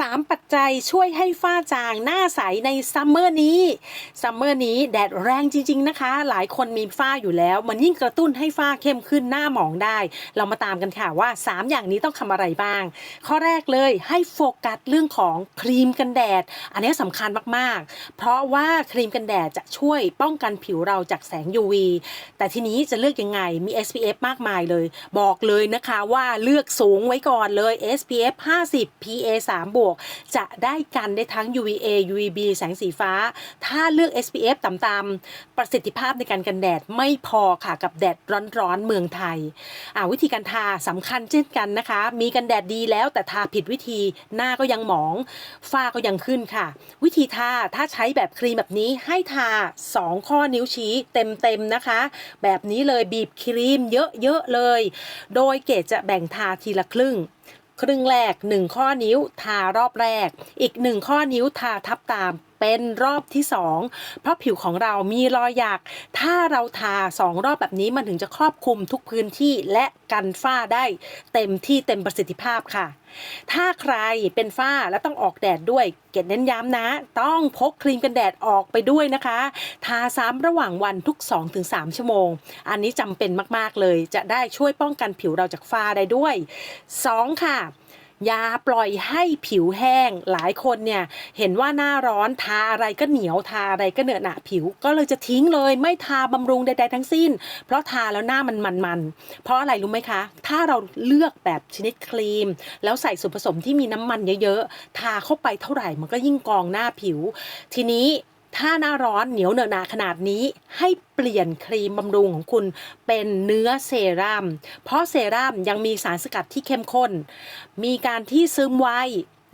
3 ปัจจัยช่วยให้ฝ้าจางหน้าใสในซัมเมอร์นี้ ซัมเมอร์นี้แดดแรงจริง ๆ นะคะ หลายคนมีฝ้าอยู่แล้ว มันยิ่งกระตุ้นให้ฝ้าเข้มขึ้นหน้าหมองได้ เรามาตามกันค่ะว่า 3 อย่างนี้ต้องทำอะไรบ้าง ข้อแรกเลยให้โฟกัสเรื่องของครีมกันแดด อันนี้สำคัญมากๆ เพราะว่าครีมกันแดดจะช่วยป้องกันผิวเราจากแสง UV แต่ทีนี้จะเลือกยังไงมี SPF มากมายเลย บอกเลยนะคะว่าเลือกสูงไว้ก่อนเลย SPF 50 PA 3บวก จะได้กันได้ทั้ง UVA UVB แสงสีฟ้า ถ้าเลือก SPF ต่ำๆประสิทธิภาพในการกันแดดไม่พอค่ะกับแดดร้อนๆเมืองไทยอ่าวิธีการทาสำคัญเช่นกันนะคะ มีกันแดดดีแล้วแต่ทาผิดวิธีหน้าก็ยังหมอง ฝ้าก็ยังขึ้นค่ะ วิธีทาถ้าใช้แบบครีมแบบนี้ให้ทา 2 ข้อนิ้วชี้เต็มๆนะคะ แบบนี้เลยบีบครีมเยอะๆเลย โดยเกดจะแบ่งทาทีละครึ่ง ครึ่งแรก 1 ข้อนิ้วทารอบแรก อีก 1 ข้อนิ้วทาทับตาม เป็นรอบที่ 2 เพราะผิวของเรามีรอยหยัก ถ้าเราทา 2 รอบแบบนี้มันถึงจะครอบคลุมทุกพื้นที่และกันฝ้าได้เต็มที่เต็มประสิทธิภาพค่ะ ถ้าใครเป็นฝ้าและต้องออกแดดด้วย เกดเน้นย้ำนะ ต้องพกครีมกันแดดออกไปด้วยนะคะ ทาซ้ำระหว่างวันทุก 2-3 ชั่วโมง อันนี้จำเป็นมากๆเลย จะได้ช่วยป้องกันผิวเราจากฝ้าได้ด้วย 2 ค่ะ อย่าปล่อยให้ผิวแห้ง หลายคนเนี่ยเห็นว่าหน้าร้อนทาอะไรก็เหนียวทาอะไรก็เหนอะหนะผิว ก็เลยจะทิ้งเลย ไม่ทาบำรุงใดๆทั้งสิ้น เพราะทาแล้วหน้ามันมันๆเพราะอะไรรู้ไหมคะ ถ้าเราเลือกแบบชนิดครีม แล้วใส่ส่วนผสมที่มีน้ำมันเยอะๆทาเข้าไปเท่าไหร่มันก็ยิ่งกองหน้าผิว ทีนี้ ถ้าหน้าร้อนเหนียวเหนอะหนาขนาดนี้ให้เปลี่ยนครีมบำรุงของคุณเป็นเนื้อเซรั่มเพราะเซรั่มยังมีสารสกัดที่เข้มข้น มีการที่ซึมไว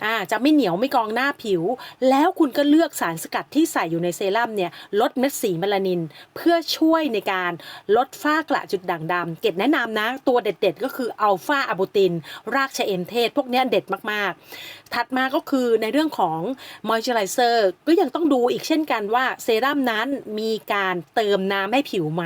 อ่าจะไม่เหนียวไม่กองหน้าผิว แล้วคุณก็เลือกสารสกัดที่ใส่อยู่ในเซรั่มเนี่ยลดเม็ดสีเมลานิน เพื่อช่วยในการลดฝ้ากระจุดด่างดำเกดแนะนำนะ ตัวเด็ดๆ ก็คืออัลฟาอะบูติน รากชะเอมเทศ พวกนี้เด็ดมากๆ ถัดมาก็คือในเรื่องของมอยเจอไรเซอร์ก็ยังต้องดูอีกเช่นกันว่าเซรั่มนั้นมีการเติมน้ำให้ผิวไหม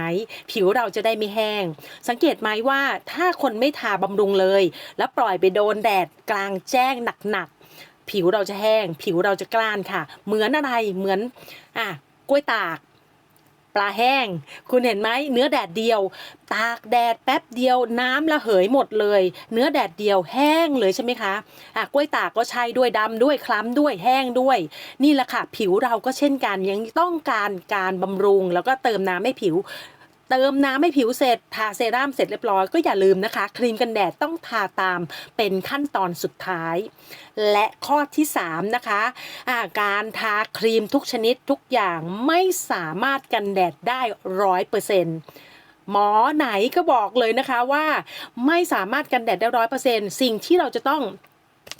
ผิวเราจะได้ไม่แห้ง สังเกตไหมว่าถ้าคนไม่ทาบำรุงเลย แล้วปล่อยไปโดนแดดกลางแจ้งหนักๆ ผิวเราจะแห้ง ผิวเราจะกล้านค่ะ เหมือนอะไรเหมือนอะกล้วยตาก ปลาแห้ง คุณเห็นไหมเนื้อแดดเดียว ตากแดดแป๊บเดียวน้ำระเหยหมดเลย เนื้อแดดเดียวแห้งเลยใช่ไหมคะอะกล้วยตากก็ใช่ด้วยดำด้วยคล้ำด้วยแห้งด้วย นี่แหละค่ะ ผิวเราก็เช่นกันยังต้องการการบำรุงแล้วก็เติมน้ำให้ผิว เติมน้ำให้ผิวเสร็จทาเซรั่มเสร็จเรียบร้อยก็อย่าลืมนะคะ ครีมกันแดดต้องทาตามเป็นขั้นตอนสุดท้าย และข้อที่ 3 นะคะอ่าการทาครีมทุกชนิดทุกอย่างไม่สามารถกันแดดได้ร้อยเปอร์เซ็นต์หมอไหนก็บอกเลยนะคะว่าไม่สามารถกันแดดได้ร้อยเปอร์เซ็นต์สิ่งที่เราจะต้อง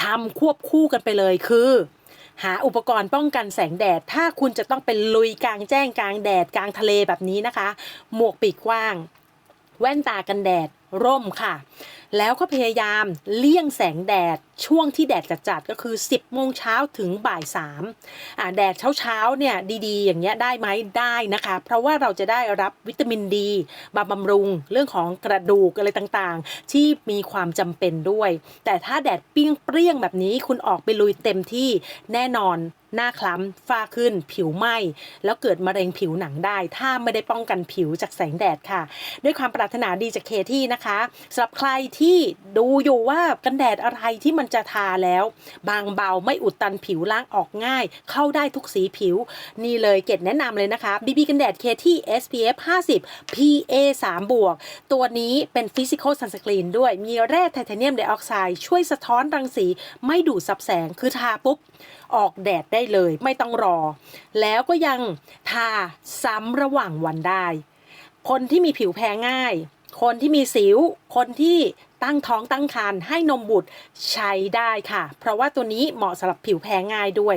ทำควบคู่กันไปเลยคือ หาอุปกรณ์ป้องกันแสงแดด ถ้าคุณจะต้องเป็นลุยกลางแจ้งกลางแดดกลางทะเลแบบนี้นะคะ หมวกปีกกว้าง แว่นตากันแดดร่มค่ะ แล้วก็พยายามเลี่ยงแสงแดดช่วงที่แดดจัดๆก็คือ 10โมงเช้าถึงบ่าย3อ่าแดดเช้าๆเนี่ยดีๆ อย่างเงี้ยได้ไหมได้นะคะ เพราะว่าเราจะได้รับวิตามินดีมาบำรุงเรื่องของกระดูกอะไรต่างๆ ที่มีความจำเป็นด้วย แต่ถ้าแดดเปรี้ยงเปรี้ยงๆแบบนี้คุณออกไปลุยเต็มที่แน่นอน หน้าคล้ำฝ้าขึ้น ผิวไหม้แล้วเกิดมะเร็งผิวหนังได้ ถ้าไม่ได้ป้องกันผิวจากแสงแดดค่ะ ด้วยความปรารถนาดีจากเคที่นะคะสำหรับใครที่ดูอยู่ว่ากันแดดอะไรที่มันจะทาแล้ว บางเบาไม่อุดตันผิวล้างออกง่าย เข้าได้ทุกสีผิว นี่เลยเกดแนะนำเลยนะคะ BB กันแดดเคที่ SPF 50 PA 3บวกตัวนี้เป็น Physical Sunscreen ด้วยมีแร่ไทเทเนียมไดออกไซด์ช่วยสะท้อนรังสีไม่ดูดซับแสงคือทาปุ๊บออกแดดได้เลยไม่ต้องรอ แล้วก็ยังทาซ้ำระหว่างวันได้ คนที่มีผิวแพ้ง่าย คนที่มีสิว คนที่ตั้งท้องตั้งครรภ์ให้นมบุตรใช้ได้ค่ะ เพราะว่าตัวนี้เหมาะสำหรับผิวแพ้ง่ายด้วย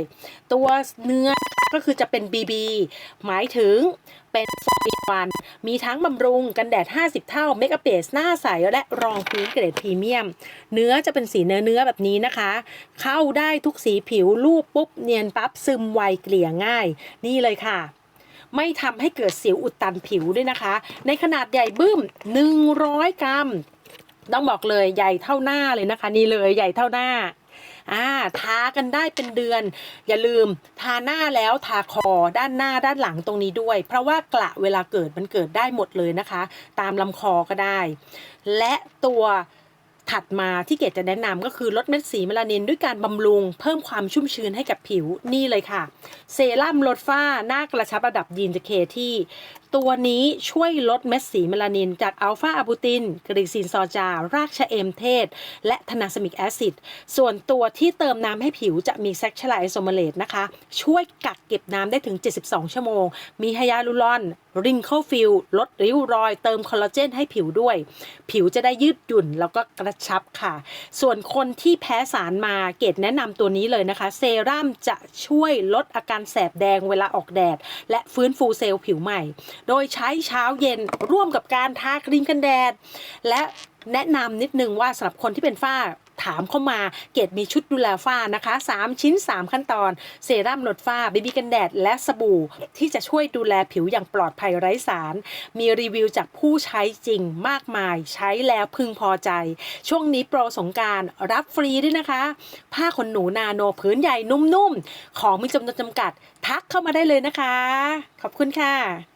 ตัวเนื้อ ก็คือจะเป็น BB หมายถึงเป็นโฟมีวันมีทั้งบำรุงกันแดด 50 เท่าเมกะเบสหน้าใส และรองพื้นเกรดพรีเมียม เนื้อจะเป็นสีเนื้อเนื้อแบบนี้นะคะ เข้าได้ทุกสีผิวรูปปุ๊บเนียนปั๊บซึมไวเกลี่ยง่าย นี่เลยค่ะไม่ทำให้เกิดสิวอุดตันผิวด้วยนะคะ ในขนาดใหญ่บึ้ม 100 กรัม ต้องบอกเลยใหญ่เท่าหน้าเลยนะคะ นี่เลยใหญ่เท่าหน้า อ่าทากันได้เป็นเดือน อย่าลืมทาหน้าแล้วทาคอด้านหน้าด้านหลังตรงนี้ด้วย เพราะว่ากระเวลาเกิดมันเกิดได้หมดเลยนะคะ ตามลำคอก็ได้ และตัวถัดมาที่เกดจะแนะนำก็คือลดเม็ดสีเมลานินด้วยการบำรุงเพิ่มความชุ่มชื้นให้กับผิวนี่เลยค่ะ เซรั่มลดฝ้าหน้ากระชับระดับยีนจะเคที่ตัวนี้ช่วยลดเม็ดสีเมลานิน จากอัลฟาอะบูติน กรีซินซอจา รากชะเอมเทศ และทนาสมิกแอซิด ส่วนตัวที่เติมน้ำให้ผิวจะมีแซคชไลไอโซเมเลตนะคะ ช่วยกักเก็บน้ำได้ถึง 72 ชั่วโมง มีไฮยาลูรอน ริงเคิลฟิลลดริ้วรอย เติมคอลลาเจนให้ผิวด้วย ผิวจะได้ยืดหยุ่นแล้วก็กระชับค่ะ ส่วนคนที่แพ้สารมาเกดแนะนำตัวนี้เลยนะคะ เซรั่มจะช่วยลดอาการแสบแดงเวลาออกแดด และฟื้นฟูเซลล์ผิวใหม่โดยใช้เช้าเย็นร่วมกับการทาครีมกันแดด และแนะนำนิดนึงว่าสำหรับคนที่เป็นฝ้าถามเข้ามาเกดมีชุดดูแลฝ้านะคะ 3 ชิ้น 3 ขั้นตอน เซรั่มลดฝ้าบีบีกันแดด และสบู่ ที่จะช่วยดูแลผิวอย่างปลอดภัยไร้สาร มีรีวิวจากผู้ใช้จริงมากมาย ใช้แล้วพึงพอใจ ช่วงนี้โปรสงการรับฟรีด้วยนะคะ ผ้าขนหนูนาโนพื้นใหญ่นุ่มๆ ของมีจำนวนจำกัด ทักเข้ามาได้เลยนะคะ ขอบคุณค่ะ